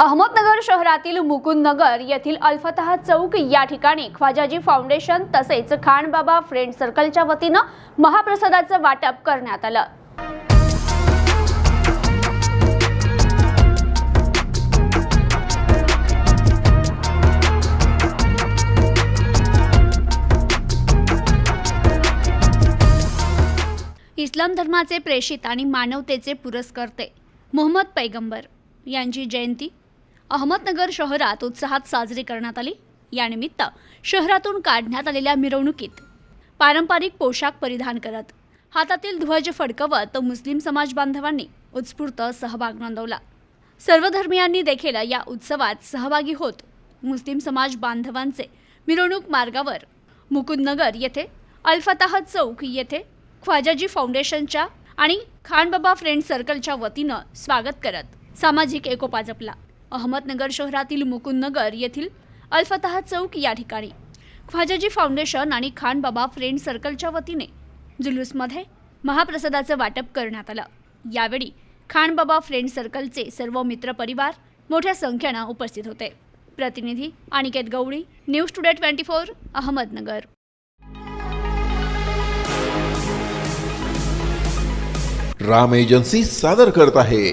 अहमदनगर शहरातील मुकुंदनगर येथील अल्फतहा चौक या ठिकाणी ख्वाजाजी फाउंडेशन तसेच खानबाबा फ्रेंड सर्कलच्या वतीनं महाप्रसादाचं वाटप करण्यात आलं. इस्लाम धर्माचे प्रेषित आणि मानवतेचे पुरस्कर्ते मोहम्मद पैगंबर यांची जयंती अहमदनगर शहरात उत्साहात साजरी करण्यात आली. यानिमित्त शहरातून काढण्यात आलेल्या मिरवणुकीत पारंपरिक पोशाख परिधान करत हातातील ध्वज फडकवत मुस्लिम समाज बांधवांनी उत्स्फूर्त सहभाग नोंदवला. सर्वधर्मियांनी देखील या उत्सवात सहभागी होत मुस्लिम समाज बांधवांचे मिरवणूक मार्गावर मुकुंदनगर येथे अल्फताह चौक येथे ख्वाजाजी फाउंडेशनच्या आणि खानबाबा फ्रेंड सर्कलच्या वतीनं स्वागत करत सामाजिक एकोपा जपला. अहमदनगर शहरातील मुकुंदनगर येथील अल्फतहा चौक या ठिकाणी. ख्वाजाजी फाउंडेशन आणि खानबाबा फ्रेंड सर्कलच्या वतीने जुलूसमध्ये महाप्रसादाचं वाटप करण्यात आलं. यावेळी खानबाबा फ्रेंड सर्कलचे सर्व मित्रपरिवार मोठ्या संख्येनं उपस्थित होते. प्रतिनिधी Aniket Gawali news today twenty four Ahmednagar. Ram agency सादर करत आहे.